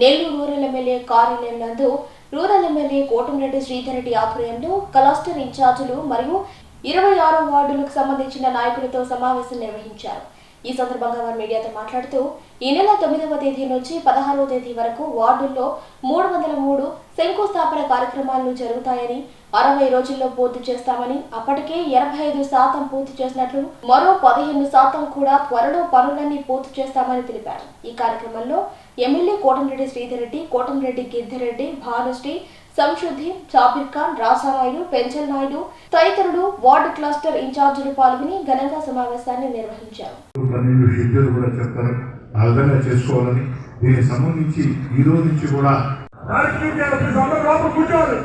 Nellore rural MLA కార్యాలయం నందు rural MLA Kotamreddy Sridhar Reddy ఆధ్వర్యంలో క్లస్టర్ ఇన్ఛార్జీలు మరియు ఇరవై ఆరో వార్డులకు సంబంధించిన నాయకులతో సమావేశం నిర్వహించారు. ఈ సందర్భంగా వారు మీడియాతో మాట్లాడుతూ ఈ నెల తొమ్మిదవ తేదీ నుంచి పదహారవ తేదీ వరకు వార్డుల్లో మూడు వందల మూడు శంకుస్థాపన కార్యక్రమాలు జరుగుతాయని అరవై రోజుల్లో పూర్తి చేస్తామని అప్పటికే ఎనభై ఐదు శాతం పూర్తి చేసినట్లు మరో పదిహేను శాతం కూడా త్వరలో పనులన్నీ పూర్తి చేస్తామని తెలిపారు. ఈ కార్యక్రమంలో ఎమ్మెల్యే కోటంరెడ్డి శ్రీధర్ రెడ్డి కోటంరెడ్డి గిద్దిరెడ్డి భానుశ్రీ సంశుద్ధి జాబిర్ ఖాన్ రాసానాయుడు పెంచల్ నాయుడు తదితరులు వార్డు క్లస్టర్ ఇన్ఛార్జీలు పాల్గొని ఘనంగా సమావేశాన్ని నిర్వహించారు ఆ విధంగా చేసుకోవాలని దీనికి సంబంధించి ఈ రోజు నుంచి కూడా కూర్చోవాలి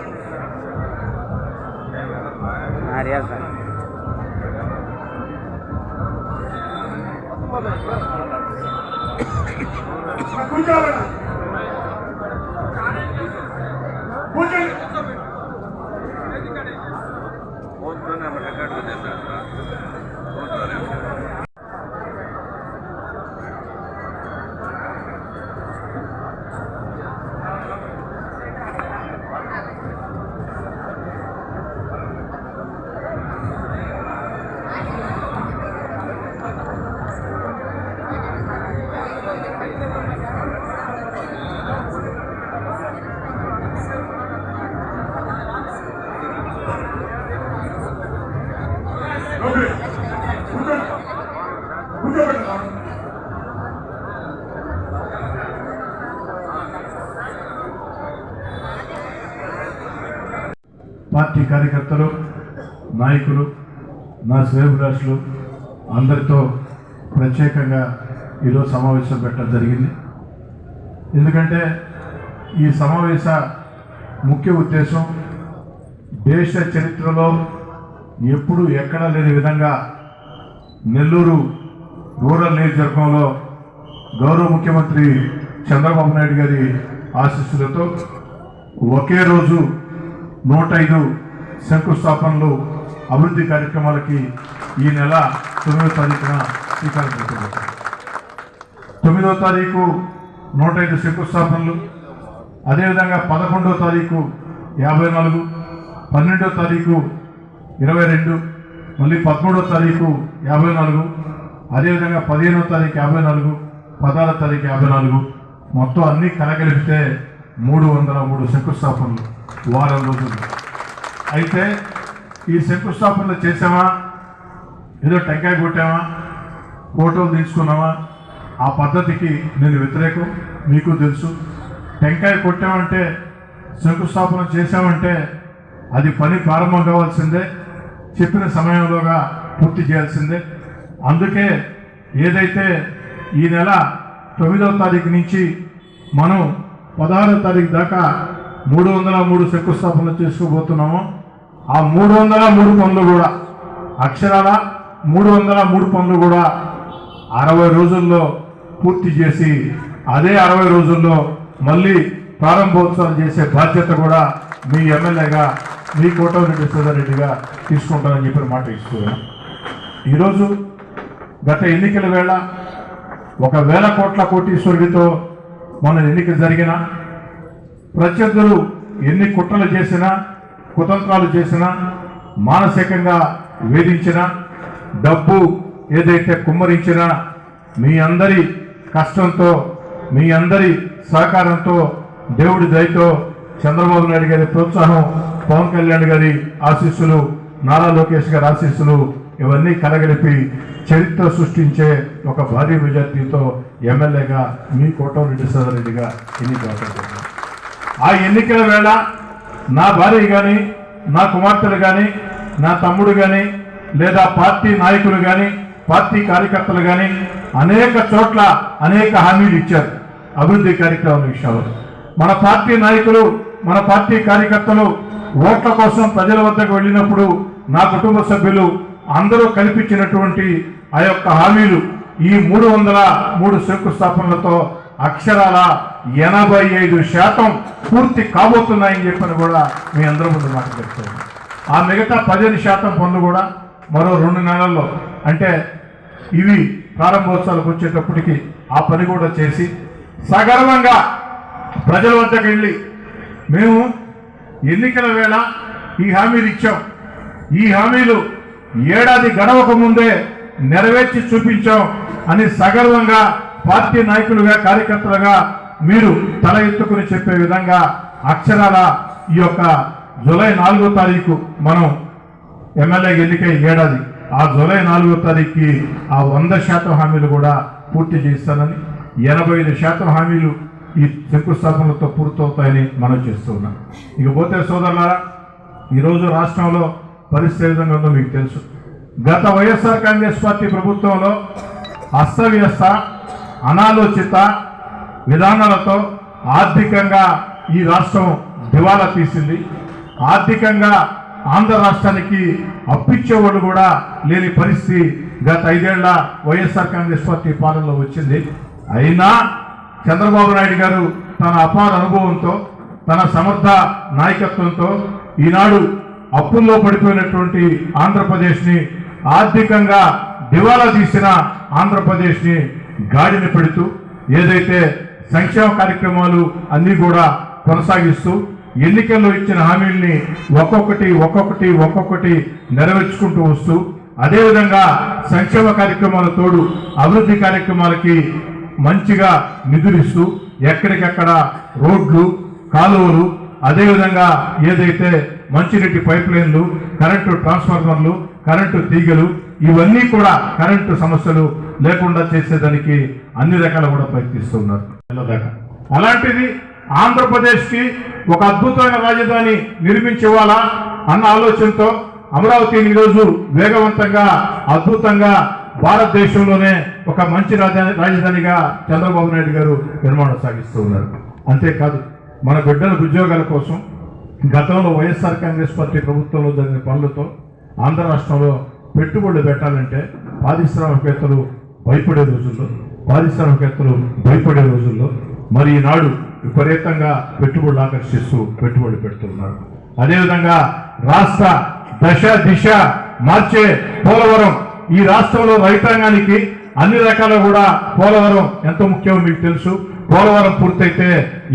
ఆర్యా సార్ కూర్చోవాలి కూర్చోండి పార్టీ కార్యకర్తలు నాయకులు నా శ్రేయభిలాషులు అందరితో ప్రత్యేకంగా ఈరోజు సమావేశం పెట్టడం జరిగింది. ఎందుకంటే ఈ సమావేశ ముఖ్య ఉద్దేశం దేశ చరిత్రలో ఎప్పుడు ఎక్కడా లేని విధంగా నెల్లూరు రూరల్ నియోజకవర్గంలో గౌరవ ముఖ్యమంత్రి చంద్రబాబు నాయుడు గారి ఆశీస్సులతో ఒకే రోజు నూట ఐదు శంకుస్థాపనలు అభివృద్ధి కార్యక్రమాలకి ఈ నెల తొమ్మిదో తారీఖున శ్రీకారం చుట్టారు. తొమ్మిదో తారీఖు నూట ఐదు శంకుస్థాపనలు అదేవిధంగా పదకొండో తారీఖు యాభై నాలుగు పన్నెండో తారీఖు ఇరవై రెండు మళ్ళీ పదమూడో తారీఖు యాభై నాలుగు అదేవిధంగా పదిహేనో తారీఖు యాభై నాలుగు పదహారవ తారీఖు యాభై నాలుగు. మొత్తం అన్నీ కలగలిపితే మూడు వందల మూడు శంకుస్థాపనలు వారం రోజులు. అయితే ఈ శంకుస్థాపనలు చేసామా ఏదో టెంకాయ కొట్టామా? ఫోటోలు తీసుకున్నామా ఆ పద్ధతికి నేను వ్యతిరేకం మీకు తెలుసు. టెంకాయ కొట్టామంటే శంకుస్థాపన చేశామంటే అది పని ప్రారంభం కావాల్సిందే చెప్పిన సమయంలోగా పూర్తి చేయాల్సిందే. అందుకే ఏదైతే ఈ నెల తొమ్మిదవ తారీఖు నుంచి మనం పదహారవ తారీఖు దాకా మూడు వందల మూడు శంకుస్థాపనలు చేసుకోబోతున్నామో ఆ మూడు వందల మూడు పనులు కూడా. అక్షరాల మూడు వందల మూడు పనులు కూడా అరవై రోజుల్లో పూర్తి చేసి అదే అరవై రోజుల్లో మళ్ళీ ప్రారంభోత్సవం చేసే బాధ్యత కూడా మీ ఎమ్మెల్యేగా మీ కోటమిరెడ్డి సుధారెడ్డిగా తీసుకుంటానని చెప్పిన మాట ఇస్తున్నాను. ఈరోజు గత ఎన్నికల వేళ ఒక వేల కోట్ల కోటీశ్వరుడితో మన ఎన్నిక జరిగిన ప్రత్యర్థులు ఎన్ని కుట్రలు చేసినా కుతంత్రాలు చేసిన మానసికంగా వేధించిన డబ్బు ఏదైతే కుమ్మరించినా మీ అందరి కష్టంతో మీ అందరి సహకారంతో దేవుడి దయతో చంద్రబాబు నాయుడు గారి ప్రోత్సాహం పవన్ కళ్యాణ్ గారి ఆశీస్సులు నారా లోకేష్ గారి ఆశీస్సులు ఇవన్నీ కలగలిపి చరిత్ర సృష్టించే ఒక భారీ మెజార్టీతో ఎమ్మెల్యేగా మీ కోటమిరెడ్డి సోదరెడ్డిగా ఎన్నికవడం ఆ ఎన్నికల వేళ నా భార్య కానీ నా కుమార్తెలు కానీ నా తమ్ముడు కానీ లేదా పార్టీ నాయకులు కానీ పార్టీ కార్యకర్తలు కానీ అనేక చోట్ల అనేక హామీలు ఇచ్చారు. అభివృద్ధి కార్యక్రమాల విషయంలో మన పార్టీ నాయకులు మన పార్టీ కార్యకర్తలు ఓట్ల కోసం ప్రజల వద్దకు వెళ్ళినప్పుడు నా కుటుంబ సభ్యులు అందరూ కల్పించినటువంటి ఆ యొక్క హామీలు ఈ మూడు వందల మూడు శంకుస్థాపనలతో అక్షరాల ఎనభై ఐదు శాతం పూర్తి కాబోతున్నాయని చెప్పని కూడా మీ అందరూ ముందు మాట చెప్తాను. ఆ మిగతా పదిహేను శాతం పనులు కూడా మరో రెండు నెలల్లో అంటే ఇవి ప్రారంభోత్సవాలకు వచ్చేటప్పటికి ఆ పని కూడా చేసి సగర్వంగా ప్రజల వద్దకు వెళ్ళి మేము ఎన్నికల వేళ ఈ హామీలు ఇచ్చాం. ఈ హామీలు ఏడాది గడవక ముందే నెరవేర్చి చూపించాం అని సగర్వంగా పార్టీ నాయకులుగా కార్యకర్తలుగా మీరు తల ఎత్తుకుని చెప్పే విధంగా అక్షరాల ఈ యొక్క జూలై నాలుగో తారీఖు మనం ఎమ్మెల్యే ఎన్నికై ఏడాది ఆ జూలై నాలుగో తారీఖుకి ఆ వంద శాతం హామీలు కూడా పూర్తి చేస్తానని ఎనభై ఐదు శాతం హామీలు ఈ శంకుస్థాపనలతో పూర్తవుతాయని మనం చేస్తున్నాం ఇకపోతే సోదరులారా ఈరోజు రాష్ట్రంలో పరిస్థితి విధంగా ఉందో మీకు తెలుసు. గత వైఎస్ఆర్ కాంగ్రెస్ పార్టీ ప్రభుత్వంలో అస్తవ్యస్త అనాలోచిత విధానాలతో ఆర్థికంగా ఈ రాష్ట్రం దివాలా తీసింది. ఆర్థికంగా ఆంధ్ర రాష్ట్రానికి అప్పిచ్చేవాళ్ళు కూడా లేని పరిస్థితి గత ఐదేళ్ళ వైఎస్ఆర్ కాంగ్రెస్ పార్టీ పాలనలో వచ్చింది. అయినా చంద్రబాబు నాయుడు గారు తన అపార అనుభవంతో తన సమర్థ నాయకత్వంతో ఈనాడు అప్పుల్లో పడిపోయినటువంటి ఆంధ్రప్రదేశ్ని ఆర్థికంగా దివాలా తీసిన ఆంధ్రప్రదేశ్ని గాడిని పెడుతూ ఏదైతే సంక్షేమ కార్యక్రమాలు అన్నీ కూడా కొనసాగిస్తూ ఎన్నికల్లో ఇచ్చిన హామీల్ని ఒక్కొక్కటి ఒక్కొక్కటి ఒక్కొక్కటి నెరవేర్చుకుంటూ వస్తూ అదేవిధంగా సంక్షేమ కార్యక్రమాల తోడు అభివృద్ధి కార్యక్రమాలకి మంచిగా నిధులిస్తూ ఎక్కడికక్కడ రోడ్లు కాలువలు అదేవిధంగా ఏదైతే మంచినీటి పైప్ లైన్లు కరెంటు ట్రాన్స్ఫార్మర్లు కరెంటు తీగలు ఇవన్నీ కూడా కరెంటు సమస్యలు లేకుండా చేసేదానికి అన్ని రకాల కూడా ప్రయత్నిస్తున్నారు. అలాంటిది ఆంధ్రప్రదేశ్కి ఒక అద్భుతమైన రాజధాని నిర్మించివ్వాలా అన్న ఆలోచనతో అమరావతిని ఈరోజు వేగవంతంగా అద్భుతంగా భారతదేశంలోనే ఒక మంచి రాజధానిగా చంద్రబాబు నాయుడు గారు నిర్మాణం సాగిస్తూ ఉన్నారు. అంతేకాదు మన బిడ్డల ఉద్యోగాల కోసం గతంలో వైఎస్ఆర్ కాంగ్రెస్ పార్టీ ప్రభుత్వంలో జరిగిన పనులతో ఆంధ్ర రాష్ట్రంలో పెట్టుబడులు పెట్టాలంటే పారిశ్రామికవేత్తలు భయపడే రోజుల్లో పారిశ్రామికవేత్తలు భయపడే రోజుల్లో మరి ఈనాడు విపరీతంగా పెట్టుబడులు ఆకర్షిస్తూ పెట్టుబడులు పెడుతున్నారు. అదేవిధంగా రాష్ట్ర దశ దిశ మార్చే పోలవరం ఈ రాష్ట్రంలో రైతాంగానికి అన్ని రకాల కూడా పోలవరం ఎంత ముఖ్యమో మీకు తెలుసు. పోలవరం పూర్తయితే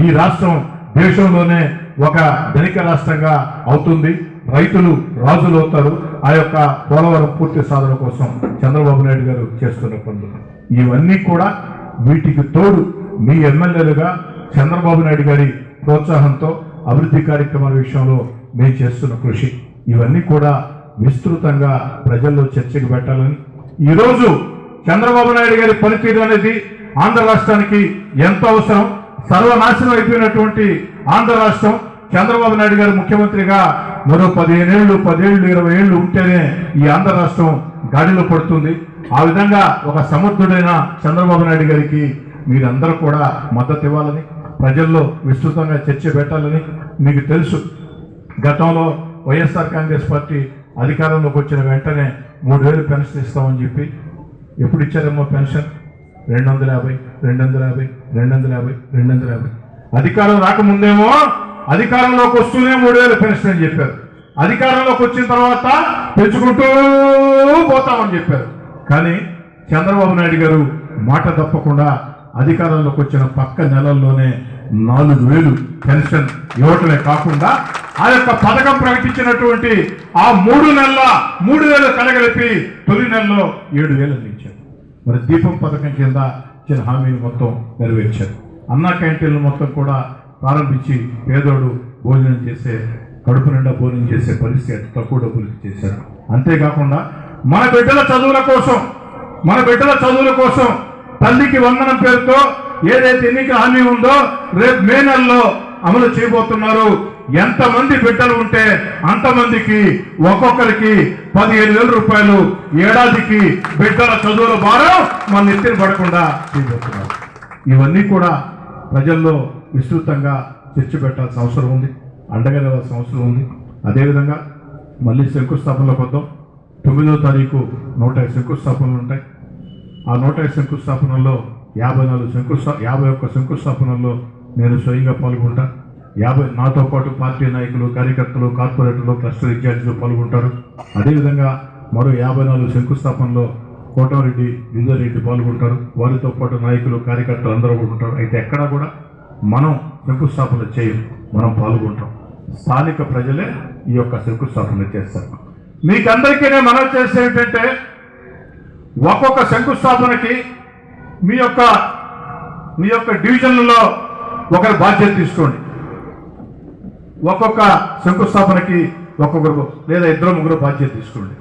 ఈ రాష్ట్రం దేశంలోనే ఒక ధనిక రాష్ట్రంగా అవుతుంది. రైతులు రాజులు అవుతారు ఆ యొక్క పోలవరం పూర్తి సాధన కోసం చంద్రబాబు నాయుడు గారు చేస్తున్న పనులు. ఇవన్నీ కూడా వీటికి తోడు మీ ఎమ్మెల్యేలుగా చంద్రబాబు నాయుడు గారి ప్రోత్సాహంతో అభివృద్ధి కార్యక్రమాల విషయంలో మేము చేస్తున్న కృషి. ఇవన్నీ కూడా విస్తృతంగా ప్రజల్లో చర్చకు పెట్టాలని. ఈరోజు చంద్రబాబు నాయుడు గారి పనితీరు అనేది ఆంధ్ర రాష్ట్రానికి ఎంతో అవసరం? సర్వనాశనం అయిపోయినటువంటి ఆంధ్ర రాష్ట్రం చంద్రబాబు నాయుడు గారు ముఖ్యమంత్రిగా మరో పదిహేనేళ్ళు పదేళ్ళు ఇరవై ఏళ్ళు ఉంటేనే ఈ ఆంధ్ర రాష్ట్రం గాడిలో పడుతుంది. ఆ విధంగా ఒక సమర్థుడైన చంద్రబాబు నాయుడు గారికి మీరందరూ కూడా మద్దతు ఇవ్వాలని ప్రజల్లో విస్తృతంగా చర్చ పెట్టాలని మీకు తెలుసు. గతంలో వైఎస్ఆర్ కాంగ్రెస్ పార్టీ అధికారంలోకి వచ్చిన వెంటనే మూడు వేలు పెన్షన్ ఇస్తామని చెప్పి ఎప్పుడు ఇచ్చారేమో పెన్షన్? రెండు వందల యాభై రెండు వందల యాభై రెండు వందల యాభై రెండు వందల యాభై. అధికారం రాకముందేమో అధికారంలోకి వస్తూనే మూడు వేలు పెన్షన్ అని చెప్పారు. అధికారంలోకి వచ్చిన తర్వాత పెంచుకుంటూ పోతామని చెప్పారు. కానీ చంద్రబాబు నాయుడు గారు మాట తప్పకుండా అధికారంలోకి వచ్చిన పక్క నెలల్లోనే నాలుగు వేలు పెన్షన్ ఇవ్వటమే కాకుండా ఆ యొక్క పథకం ప్రకటించినటువంటి ఆ మూడు నెలల మూడు వేలు కలగలిపి తొలి నెలలో ఏడు వేలు అందించారు. మరి దీపం పథకం కింద ఇచ్చిన హామీని మొత్తం నెరవేర్చారు. అన్నా క్యాంటీన్లు మొత్తం కూడా ప్రారంభించి పేదోడు భోజనం చేసే కడుపు నిండా భోజనం చేసే పరిస్థితి అతి తక్కువ డబ్బులు చేశారు. అంతేకాకుండా మన బిడ్డల చదువుల కోసం మన బిడ్డల చదువుల కోసం తల్లికి వందనం పేరుతో ఏదైతే ఎన్నిక హామీ ఉందో రేపు మే నెలలో అమలు చేయబోతున్నారు. ఎంతమంది బిడ్డలు ఉంటే అంతమందికి ఒక్కొక్కరికి పదిహేను వేల రూపాయలు ఏడాదికి బిడ్డల చదువుల భారం మన నెత్తిన పడకుండా చేయబోతున్నారు. ఇవన్నీ కూడా ప్రజల్లో విస్తృతంగా చర్చ పెట్టాల్సిన అవసరం ఉంది అండగా నిలవాల్సిన అవసరం ఉంది. అదేవిధంగా మళ్ళీ శంకుస్థాపనలోకి వద్దాం తొమ్మిదో తారీఖు నూట ఐదు శంకుస్థాపనలు ఉంటాయి. ఆ నూట ఐదు శంకుస్థాపనల్లో యాభై నాలుగు శంకుస్థా యాభై ఒక్క శంకుస్థాపనల్లో నేను స్వయంగా పాల్గొంటా. యాభై నాతో పాటు పార్టీ నాయకులు కార్యకర్తలు కార్పొరేటర్లు క్లస్టర్ ఇన్ఛార్జీలు పాల్గొంటారు. అదేవిధంగా మరో యాభై నాలుగు శంకుస్థాపనలో కోటమిరెడ్డి విజయరెడ్డి పాల్గొంటారు. వారితో పాటు నాయకులు కార్యకర్తలు అందరూ ఉంటారు. అయితే ఎక్కడా కూడా మనం శంకుస్థాపన చేయం మనం పాల్గొంటాం. స్థానిక ప్రజలే ఈ యొక్క శంకుస్థాపన చేస్తారు. మీకందరికీ నేను మనం చేసే ఏంటంటే ఒక్కొక్క శంకుస్థాపనకి మీ యొక్క మీ యొక్క డివిజన్లలో ఒకరి బాధ్యత తీసుకోండి. ఒక్కొక్క శంకుస్థాపనకి ఒక్కొక్కరు లేదా ఇద్దరు ముగ్గురు బాధ్యత తీసుకోండి.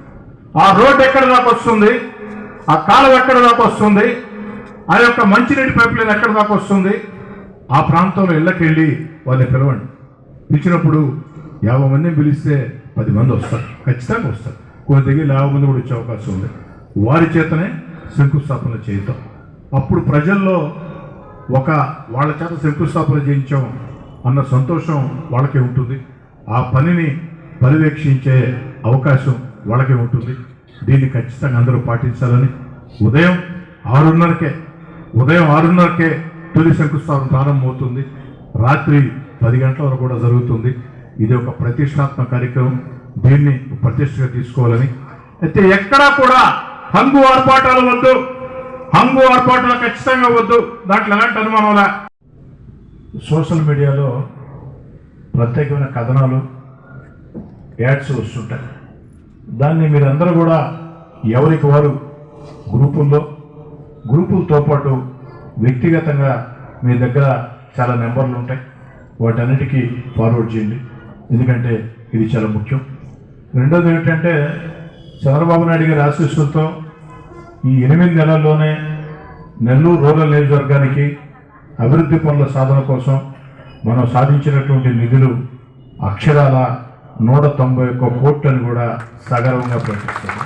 ఆ రోడ్ ఎక్కడ దాకా వస్తుంది? ఆ కాలం ఎక్కడ దాకా వస్తుంది? ఆ యొక్క మంచినీటి పైపులైన ఎక్కడ దాకా వస్తుంది? ఆ ప్రాంతంలో ఇళ్ళకెళ్ళి వాళ్ళని పిలవండి. పిలిచినప్పుడు యాభై మందిని పిలిస్తే పది మంది వస్తారు. ఖచ్చితంగా వస్తారు. కొన్ని దగ్గర యాభై మంది కూడా వచ్చే అవకాశం ఉంది. వారి చేతనే శంకుస్థాపన చేద్దాం. అప్పుడు ప్రజల్లో ఒక వాళ్ళ చేత శంకుస్థాపన చేయించాం అన్న సంతోషం వాళ్ళకే ఉంటుంది. ఆ పనిని పర్యవేక్షించే అవకాశం వాళ్ళకే ఉంటుంది. దీన్ని ఖచ్చితంగా అందరూ పాటించాలని. ఉదయం ఆరున్నరకే ఉదయం ఆరున్నరకే తొలి శంకుస్థాపన ప్రారంభమవుతుంది. రాత్రి పది గంటల వరకు కూడా జరుగుతుంది. ఇది ఒక ప్రతిష్టాత్మక కార్యక్రమం. దీన్ని ప్రతిష్టగా తీసుకోవాలని. అయితే ఎక్కడా కూడా హంగు ఆర్పాటాలు వద్దు. హంగు ఆర్పాటాలు ఖచ్చితంగా వద్దు. దాంట్లో ఎలాంటి అనుమానంలా సోషల్ మీడియాలో ప్రత్యేకమైన కథనాలు యాడ్స్ వస్తుంటాయి. దాన్ని మీరందరూ కూడా ఎవరికి వారు? గ్రూపుల్లో. గ్రూపులతో పాటు వ్యక్తిగతంగా మీ దగ్గర చాలా నెంబర్లు ఉంటాయి. వాటన్నిటికీ ఫార్వర్డ్ చేయండి. ఎందుకంటే ఇది చాలా ముఖ్యం. రెండోది ఏమిటంటే చంద్రబాబు నాయుడు గారి ఆశీస్సులతో ఈ ఎనిమిది నెలల్లోనే నెల్లూరు రూరల్ నియోజకవర్గానికి అభివృద్ధి పనుల సాధన కోసం మనం సాధించినటువంటి నిధులు అక్షరాల నూట తొంభై ఒక్క కోట్లని కూడా సగర్వంగా ప్రకటిస్తుంది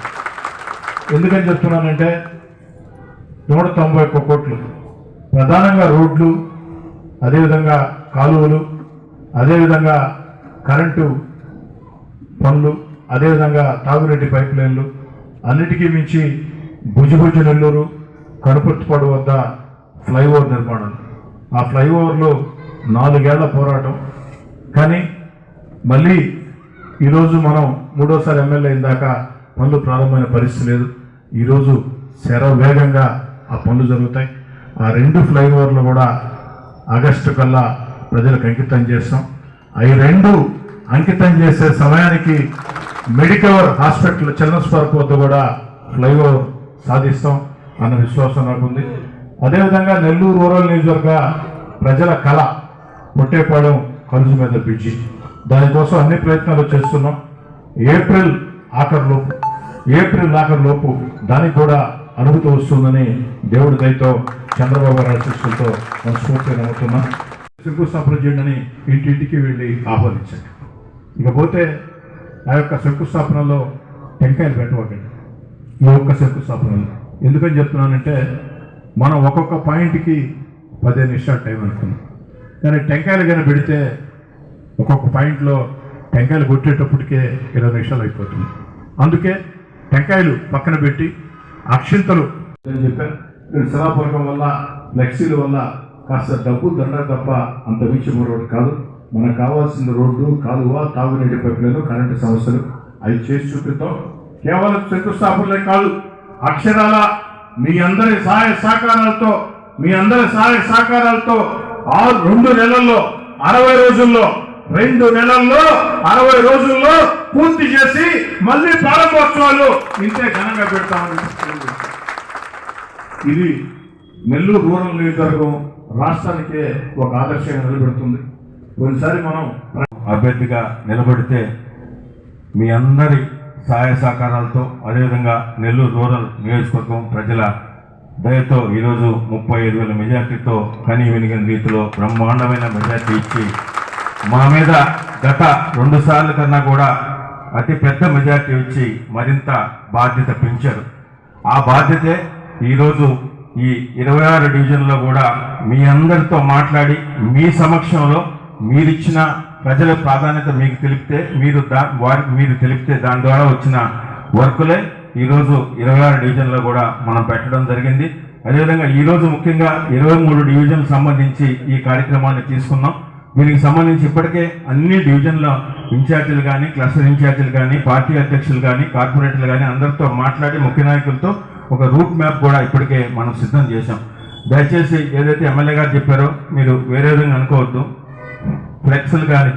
ఎందుకని చెప్తున్నానంటే నూట తొంభై ఒక్క కోట్లు ప్రధానంగా రోడ్లు అదేవిధంగా కాలువలు అదేవిధంగా కరెంటు పనులు అదేవిధంగా తాగునీటి పైప్ లైన్లు అన్నిటికీ మించి భుజభుజ నెల్లూరు కనుపర్తిపాడు వద్ద ఫ్లైఓవర్ నిర్మాణం. ఆ ఫ్లైఓవర్లో నాలుగేళ్ళ పోరాటం. కానీ మళ్ళీ ఈరోజు మనం మూడోసారి ఎమ్మెల్యే ఇందాక దాకా పనులు ప్రారంభమైన పరిస్థితి లేదు. ఈరోజు శరవేగంగా ఆ పనులు జరుగుతాయి. ఆ రెండు ఫ్లైఓవర్లు కూడా ఆగస్టు కల్లా ప్రజలకు అంకితం చేస్తాం అవి రెండు అంకితం చేసే సమయానికి మెడికవర్ హాస్పిటల్ చిల్డ్రన్స్ పార్క్ వద్ద కూడా ఫ్లైఓవర్ సాధిస్తాం అన్న విశ్వాసం నాకు ఉంది అదేవిధంగా నెల్లూరు రూరల్ నియోజకవర్గ ప్రజల కళ పొట్టేపాలెం కలుసు మీద బ్రిడ్జి. దానికోసం అన్ని ప్రయత్నాలు చేస్తున్నాం. ఏప్రిల్ ఆఖరిలోపు ఏప్రిల్ ఆఖరిలోపు దానికి కూడా అనుమతి వస్తుందని దేవుడి దయతో చంద్రబాబు గారి ఆశీస్సులతో మనస్ఫూర్తిగా నమ్ముతున్నాం. శంకుస్థాపన చేయండి ఇంటింటికి వెళ్ళి ఆహ్వానించండి. ఇకపోతే ఆ యొక్క శంకుస్థాపనలో టెంకాయలు పెట్టవకండి. ఈ ఒక్క శంకుస్థాపనలో ఎందుకని చెప్తున్నానంటే మనం ఒక్కొక్క పాయింట్కి పదిహేను నిమిషాలు టైం అనుకున్నాం. కానీ టెంకాయలు కానీ పెడితే ఒక్కొక్క పాయింట్లో టెంకాయలు కొట్టేటప్పటికే ఇరవై నిమిషాలు అయిపోతుంది. అందుకే టెంకాయలు పక్కన పెట్టి అక్షింతలు అని చెప్పాను ఇక్కడ వల్ల ఫ్లెక్సీల వల్ల కాస్త డబ్బు దండ తప్ప అంత మించి మరొకటి కాదు. మనకు కావాల్సిన రోడ్డు కాలువ తాగునీటి పైపులను కరెంటు సమస్యలు అవి చేసి చూపిద్దాం. కేవలం శంకుస్థాపనలే కాదు అక్షరాల మీ అందరి సహాయ సహకారాలతో మీ అందరి సహాయ సహకారాలతో ఆరు రెండు నెలల్లో అరవై రోజుల్లో రెండు నెలల్లో అరవై రోజుల్లో పూర్తి చేసి మళ్ళీ ప్రారంభోత్సవాలు ఇంతే ఘనంగా పెడతామని ఇది నెల్లూరు రూరల్ నియోజకవర్గం రాష్ట్రానికే ఒక ఆదర్శంగా నిలబెడుతుంది. కొన్నిసారి మనం అభ్యర్థిగా నిలబడితే మీ అందరి సహాయ సహకారాలతో అదేవిధంగా నెల్లూరు రూరల్ నియోజకవర్గం ప్రజల దయతో ఈరోజు ముప్పై ఐదు వేల మెజార్టీతో కని వినిగిన రీతిలో బ్రహ్మాండమైన మెజార్టీ ఇచ్చి మా మీద గత రెండు సార్లు కన్నా కూడా అతి పెద్ద మెజార్టీ ఇచ్చి మరింత బాధ్యత పెంచారు. ఆ బాధ్యతే ఈరోజు ఈ ఇరవై ఆరు డివిజన్లో కూడా మీ అందరితో మాట్లాడి మీ సమక్షంలో మీరిచ్చిన ప్రజల ప్రాధాన్యత మీకు తెలిపితే మీరు దా వారికి మీరు తెలిపితే దాని ద్వారా వచ్చిన వర్కులే ఈరోజు ఇరవై ఆరు డివిజన్లో కూడా మనం పెట్టడం జరిగింది. అదేవిధంగా ఈరోజు ముఖ్యంగా ఇరవై మూడు డివిజన్ సంబంధించి ఈ కార్యక్రమాన్ని తీసుకున్నాం. దీనికి సంబంధించి ఇప్పటికే అన్ని డివిజన్ల ఇన్ఛార్జీలు కానీ క్లస్టర్ ఇన్ఛార్జీలు కానీ పార్టీ అధ్యక్షులు కానీ కార్పొరేటర్లు కానీ అందరితో మాట్లాడి ముఖ్య నాయకులతో ఒక రూట్ మ్యాప్ కూడా ఇప్పటికే మనం సిద్ధం చేశాం. దయచేసి ఏదైతే ఎమ్మెల్యే గారు చెప్పారో మీరు వేరే విధంగా అనుకోవద్దు. ఫ్లెక్స్లు కానీ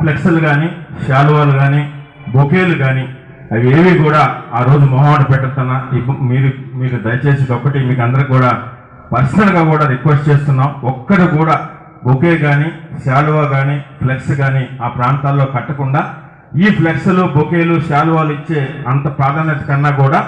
ఫ్లెక్స్లు కానీ శాలువాలు కానీ బొకేలు కానీ అవి ఏవి కూడా ఆ రోజు మొహమాట పెట్టతున్నా ఇప్పు- మీరు మీకు దయచేసి ఒకటి మీకు అందరికి కూడా పర్సనల్గా కూడా రిక్వెస్ట్ చేస్తున్నాం. ఒక్కరు కూడా బొకే కానీ శాలువా కానీ ఫ్లెక్స్ కానీ ఆ ప్రాంతాల్లో కట్టకుండా ఈ ఫ్లెక్స్లు బొకేలు శాలువాలు ఇచ్చే అంత ప్రాధాన్యత కన్నా కూడా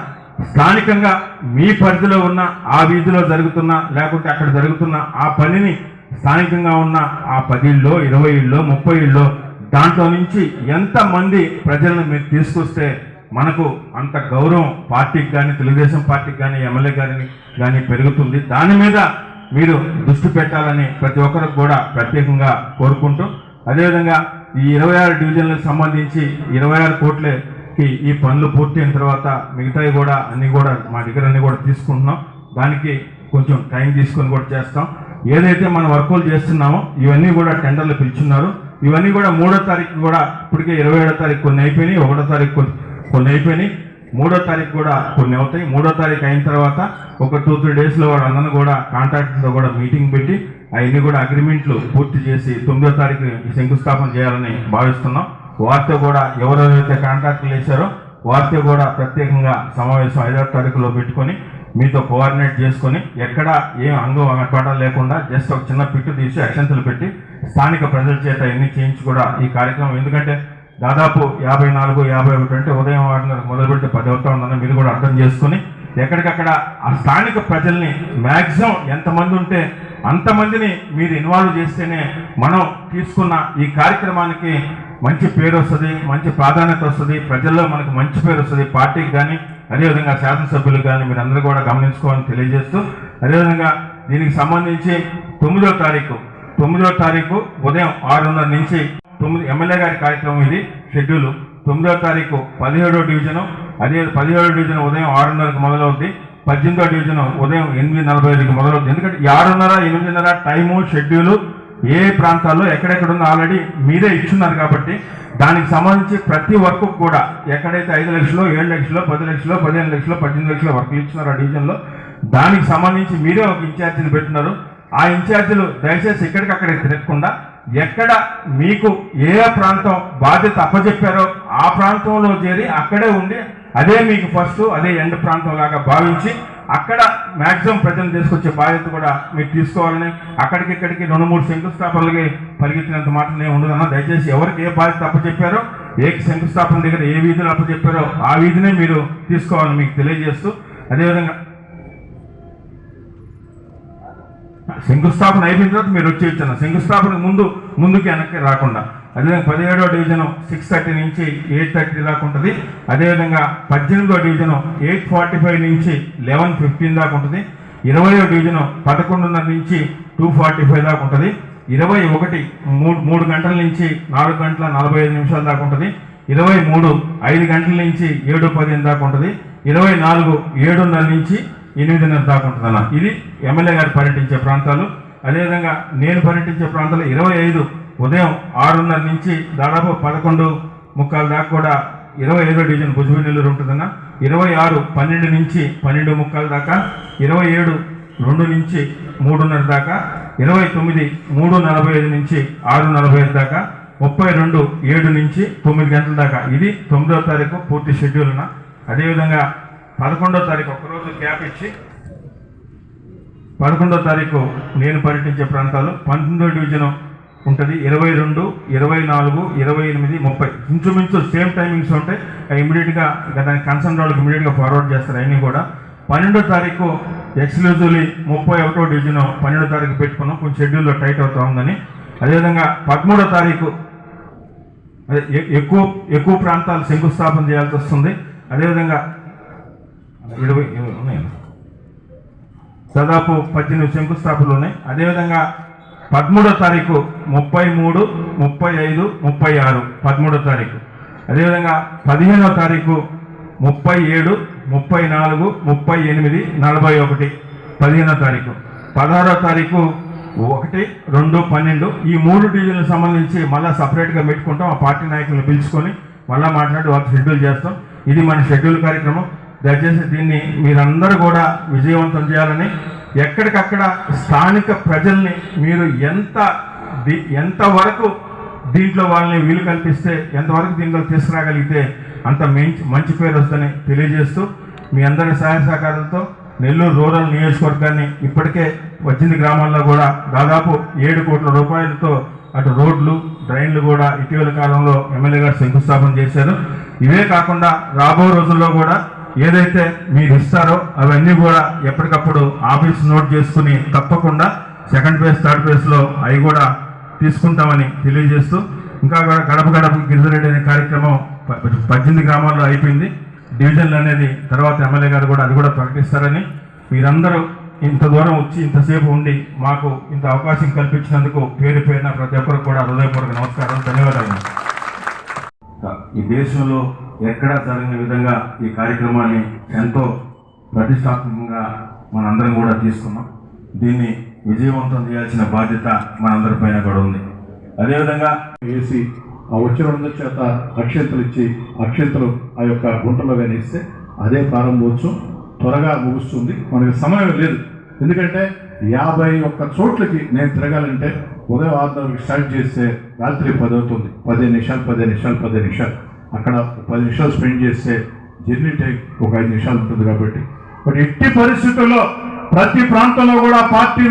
స్థానికంగా మీ పరిధిలో ఉన్న ఆ వీధిలో జరుగుతున్న లేకుంటే అక్కడ జరుగుతున్న ఆ పనిని స్థానికంగా ఉన్న ఆ పది ఇళ్ళో ఇరవై ఇళ్ళో ముప్పై ఇళ్ళో దాంట్లో నుంచి ఎంతమంది ప్రజలను మీరు తీసుకొస్తే మనకు అంత గౌరవం పార్టీకి కానీ తెలుగుదేశం పార్టీకి కానీ ఎమ్మెల్యే గారిని కానీ పెరుగుతుంది. దాని మీద మీరు దృష్టి పెట్టాలని ప్రతి ఒక్కరికి కూడా ప్రత్యేకంగా కోరుకుంటూ అదేవిధంగా ఈ ఇరవై ఆరు డివిజన్లకు సంబంధించి ఇరవై ఆరు కోట్లకి ఈ పనులు పూర్తయిన తర్వాత మిగతావి కూడా అన్నీ కూడా మా దగ్గర అన్నీ కూడా తీసుకుంటున్నాం. దానికి కొంచెం టైం తీసుకొని కూడా చేస్తాం. ఏదైతే మనం వర్కులు చేస్తున్నామో ఇవన్నీ కూడా టెండర్లు పిలుచున్నారు. ఇవన్నీ కూడా మూడో తారీఖు కూడా ఇప్పటికే ఇరవై ఏడో తారీఖు కొన్ని అయిపోయినాయి ఒకటో తారీఖు కొన్ని కొన్ని అయిపోయినాయి. మూడో తారీఖు కూడా కొన్ని అవుతాయి. మూడో తారీఖు అయిన తర్వాత ఒక టూ త్రీ డేస్లో వాళ్ళందరూ కూడా కాంట్రాక్టర్తో కూడా మీటింగ్ పెట్టి అవన్నీ కూడా అగ్రిమెంట్లు పూర్తి చేసి తొమ్మిదో తారీఖు శంకుస్థాపన చేయాలని భావిస్తున్నాం. వారితో కూడా ఎవరెవరైతే కాంట్రాక్టులు వేశారో వారితో కూడా ప్రత్యేకంగా సమావేశం ఐదో తారీఖులో పెట్టుకొని మీతో కోఆర్డినేట్ చేసుకొని ఎక్కడ ఏం అంగం అక్కడ లేకుండా జస్ట్ ఒక చిన్న పిట్టు తీసి అక్షంతలు పెట్టి స్థానిక ప్రజల చేత ఎన్ని చేయించి కూడా ఈ కార్యక్రమం ఎందుకంటే దాదాపు యాభై నాలుగు యాభై ఒకటి అంటే ఉదయం ఆరున్నర మొదలుపెట్టి పది అవుతా ఉందని మీరు కూడా అర్థం చేసుకుని ఎక్కడికక్కడ ఆ స్థానిక ప్రజల్ని మ్యాక్సిమం ఎంతమంది ఉంటే అంతమందిని మీరు ఇన్వాల్వ్ చేస్తేనే మనం తీసుకున్న ఈ కార్యక్రమానికి మంచి పేరు వస్తుంది మంచి ప్రాధాన్యత వస్తుంది ప్రజల్లో మనకు మంచి పేరు వస్తుంది. పార్టీకి కానీ అదేవిధంగా శాసనసభ్యులకు కానీ మీరు అందరూ కూడా గమనించుకోవాలని తెలియజేస్తూ అదేవిధంగా దీనికి సంబంధించి తొమ్మిదో తారీఖు తొమ్మిదో తారీఖు ఉదయం ఆరున్నర నుంచి తొమ్మిది ఎమ్మెల్యే గారి కార్యక్రమం ఇది షెడ్యూల్. తొమ్మిదో తారీఖు పదిహేడో డివిజను అదే పదిహేడో డివిజన్ ఉదయం ఆరున్నరకు మొదలవుద్ది. పద్దెనిమిదో డివిజన్ ఉదయం ఎనిమిది నలభై ఐదుకి మొదలవుద్ది. ఎందుకంటే ఈ ఆరున్నర ఎనిమిదిన్నర టైము షెడ్యూలు ఏ ప్రాంతాల్లో ఎక్కడెక్కడ ఉందో ఆల్రెడీ మీరే ఇచ్చున్నారు కాబట్టి దానికి సంబంధించి ప్రతి వర్క్ కూడా ఎక్కడైతే ఐదు లక్షలు ఏడు లక్షలు పది లక్షలు పదిహేను లక్షలు పద్దెనిమిది లక్షల వర్క్లు ఇచ్చినారు ఆ డివిజన్లో దానికి సంబంధించి మీరే ఒక ఇన్ఛార్జీని పెట్టినారు ఆ ఇన్ఛార్జీలు దయచేసి ఇక్కడికక్కడ తిరగకుండా ఎక్కడ మీకు ఏ ప్రాంతం బాధ్యత అప్పచెప్పారో ఆ ప్రాంతంలో చేరి అక్కడే ఉండి అదే మీకు ఫస్ట్ అదే ఎండ్ ప్రాంతం లాగా భావించి అక్కడ మ్యాక్సిమం ప్రజలు తీసుకొచ్చే బాధ్యత కూడా మీరు తీసుకోవాలని అక్కడికి ఇక్కడికి రెండు మూడు శంకుస్థాపనలకి పరిగెత్తినంత మాటనే ఉండదన్న దయచేసి ఎవరికి ఏ బాధ్యత అప్పచెప్పారో ఏ శంకుస్థాపన దగ్గర ఏ వీధిని అప్పచెప్పారో ఆ వీధినే మీరు తీసుకోవాలని మీకు తెలియజేస్తూ అదేవిధంగా శంకుస్థాపన అయిపోయిన తర్వాత మీరు వచ్చి ఇచ్చాను శంకుస్థాపనకు ముందు ముందుకి వెనక్కి రాకుండా. అదేవిధంగా పదిహేడో డివిజన్ సిక్స్ థర్టీ నుంచి ఎయిట్ థర్టీ దాకా ఉంటుంది. అదేవిధంగా పద్దెనిమిదో డివిజన్ ఎయిట్ ఫార్టీ ఫైవ్ నుంచి లెవెన్ ఫిఫ్టీన్ దాకా ఉంటుంది. ఇరవయో డివిజన్ పదకొండున్నర నుంచి టూ ఫార్టీ ఫైవ్ దాకా ఉంటుంది. ఇరవై ఒకటి మూడు మూడు గంటల నుంచి నాలుగు గంటల నలభై ఐదు నిమిషాల దాకా ఉంటుంది. ఇరవై మూడు ఐదు గంటల నుంచి ఏడు పదిహేను దాకా ఉంటుంది. ఇరవై నాలుగు ఏడున్నర నుంచి ఎనిమిదిన్నర దాకా ఉంటుందన్న ఇది ఎమ్మెల్యే గారు పర్యటించే ప్రాంతాలు. అదేవిధంగా నేను పర్యటించే ప్రాంతాలు ఇరవై ఐదు ఉదయం ఆరున్నర నుంచి దాదాపు పదకొండు ముక్కాల దాకా కూడా ఇరవై ఐదో డివిజన్ నెల్లూరు ఉంటుందన్న. ఇరవై ఆరు పన్నెండు నుంచి పన్నెండు ముక్కాల దాకా ఇరవై ఏడు రెండు నుంచి మూడున్నర దాకా ఇరవై తొమ్మిది మూడు నలభై ఐదు నుంచి ఆరు నలభై ఐదు దాకా ముప్పై రెండు ఏడు నుంచి తొమ్మిది గంటల దాకా. ఇది తొమ్మిదవ తారీఖు పూర్తి షెడ్యూల్ అదేవిధంగా పదకొండో తారీఖు ఒకరోజు గ్యాప్ ఇచ్చి పదకొండో తారీఖు నేను పర్యటించే ప్రాంతాలు పంతొమ్మిదో డివిజన్ ఉంటుంది. ఇరవై రెండు ఇరవై నాలుగు ఇరవై ఎనిమిది ముప్పై. ఇంచుమించు సేమ్ టైమింగ్స్ ఉంటాయి. అవి ఇమీడియట్గా దాని కన్సర్న్ వాళ్ళకి ఇమీడియట్గా ఫార్వర్డ్ చేస్తారు అన్నీ కూడా. పన్నెండో తారీఖు ఎక్స్క్లూజివ్లీ ముప్పై ఒకటో డివిజన్ పన్నెండో తారీఖు పెట్టుకున్నాం. కొంచెం షెడ్యూల్లో టైట్ అవుతా ఉందని. అదేవిధంగా పదమూడో తారీఖు అదే ఎ- ఎక్కువ ఎక్కువ ప్రాంతాలు శంకుస్థాపన చేయాల్సి వస్తుంది. అదేవిధంగా ఇరవై ఉన్నాయి? ఉన్నాయండి దాదాపు పద్దెనిమిది శంకుస్థాపనలు ఉన్నాయి అదేవిధంగా పదమూడో తారీఖు ముప్పై మూడు ముప్పై ఐదు ముప్పై ఆరు పదమూడో తారీఖు. అదేవిధంగా పదిహేనో తారీఖు ముప్పై ఏడు ముప్పై నాలుగు ముప్పై ఎనిమిది నలభై ఒకటి పదిహేనో తారీఖు. పదహారో తారీఖు ఒకటి రెండు పన్నెండు ఈ మూడు డివిజన్లకు సంబంధించి మళ్ళీ సపరేట్గా పెట్టుకుంటాం. ఆ పార్టీ నాయకులను పిలుచుకొని మళ్ళీ మాట్లాడి వాళ్ళు షెడ్యూల్ చేస్తాం. ఇది మన షెడ్యూల్ కార్యక్రమం. దయచేసి దీన్ని మీరందరూ కూడా విజయవంతం చేయాలని ఎక్కడికక్కడ స్థానిక ప్రజల్ని మీరు ఎంత ఎంతవరకు దీంట్లో వాళ్ళని వీలు కల్పిస్తే ఎంతవరకు దీంట్లో తీసుకురాగలిగితే అంత మంచి మంచి పేరు వస్తుందని తెలియజేస్తూ మీ అందరి సహాయ సహకారాలతో నెల్లూరు రూరల్ నియోజకవర్గాన్ని ఇప్పటికే పద్దెనిమిది గ్రామాల్లో కూడా దాదాపు ఏడు కోట్ల రూపాయలతో అటు రోడ్లు డ్రైన్లు కూడా ఇటీవల కాలంలో ఎమ్మెల్యే గారు శంకుస్థాపన చేశారు. ఇవే కాకుండా రాబో రోజుల్లో కూడా ఏదైతే మీరు ఇస్తారో అవన్నీ కూడా ఎప్పటికప్పుడు ఆఫీస్ నోట్ చేసుకుని తప్పకుండా సెకండ్ ఫేజ్ థర్డ్ ఫేజ్లో అవి కూడా తీసుకుంటామని తెలియజేస్తూ ఇంకా కూడా గడప గడప గిరిజరెడ్డి అనే కార్యక్రమం పద్దెనిమిది గ్రామాల్లో అయిపోయింది. డివిజన్లు అనేది తర్వాత ఎమ్మెల్యే గారు కూడా అది కూడా ప్రకటిస్తారని మీరందరూ ఇంత దూరం వచ్చి ఇంతసేపు ఉండి మాకు ఇంత అవకాశం కల్పించినందుకు పేరు పేరున ప్రతి ఒక్కరికి కూడా హృదయపూర్వక నమస్కారం ధన్యవాదాలు. ఈ దేశంలో ఎక్కడా జరగని విధంగా ఈ కార్యక్రమాన్ని ఎంతో ప్రతిష్టాత్మకంగా మనందరం కూడా తీసుకున్నాం. దీన్ని విజయవంతం చేయాల్సిన బాధ్యత మనందరిపైన కూడా ఉంది. అదేవిధంగా వేసి ఆ వచ్చిన చేత అక్షంతలు ఇచ్చి అక్షంతలు ఆ యొక్క గుంటలో వేనిస్తే అదే ప్రారంభోత్సవం త్వరగా ముగుస్తుంది. మనకి సమయం లేదు. ఎందుకంటే యాభై ఒక్క చోట్లకి నేను తిరగాలంటే ఉదయం ఆరు స్టార్ట్ చేస్తే రాత్రి పది అవుతుంది. పదిహేను నిమిషాలు పదిహేను నిమిషాలు పదిహేను నిమిషాలు. అక్కడ పది నిమిషాలు స్పెండ్ చేస్తే జర్నీ టైం ఒక ఐదు నిమిషాలు ఉంటుంది కాబట్టి. బట్ ఎట్టి పరిస్థితుల్లో ప్రతి ప్రాంతంలో కూడా పార్టీ